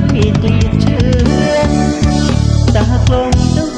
นพี่ติดเชื่อตากลงเจ้า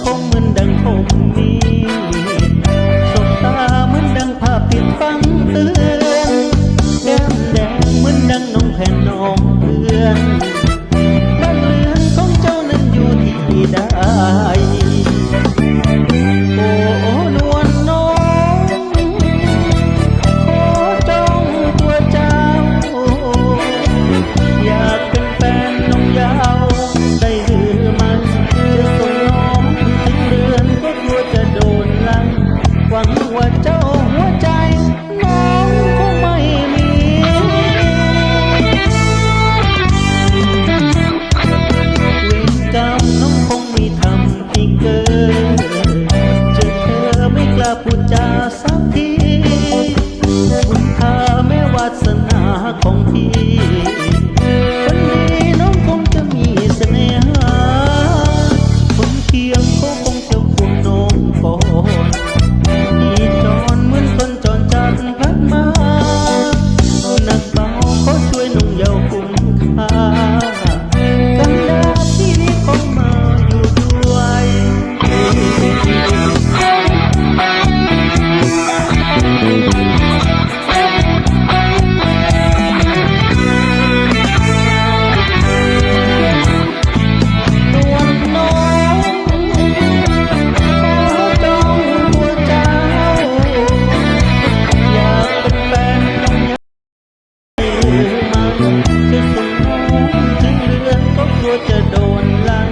จะโดนลัง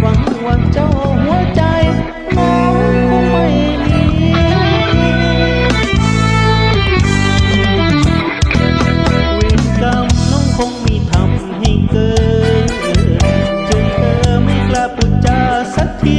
หวังว่าเจ้าหัวใจน้องคงไม่มีเวรกรรมน้องคงมีทำให้เกินจนเธอไม่กล้าพูดจาสักที